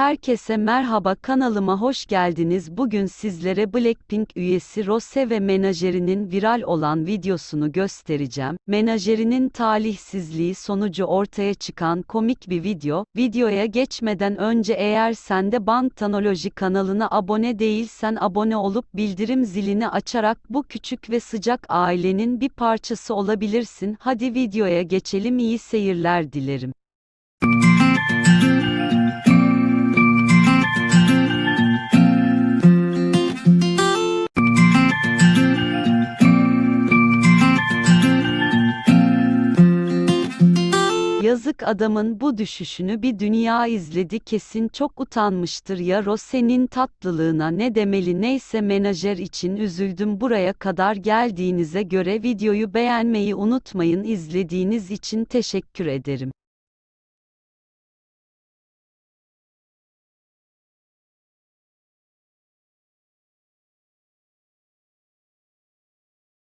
Herkese merhaba kanalıma hoş geldiniz. Bugün sizlere Blackpink üyesi Rose ve menajerinin viral olan videosunu göstereceğim. Menajerinin talihsizliği sonucu ortaya çıkan komik bir video. Videoya geçmeden önce eğer sen de Bangtanoloji kanalına abone değilsen abone olup bildirim zilini açarak bu küçük ve sıcak ailenin bir parçası olabilirsin. Hadi videoya geçelim iyi seyirler dilerim. Yazık adamın bu düşüşünü bir dünya izledi. Kesin çok utanmıştır ya. Rose'nin tatlılığına ne demeli? Neyse menajer için üzüldüm. Buraya kadar geldiğinize göre videoyu beğenmeyi unutmayın. İzlediğiniz için teşekkür ederim.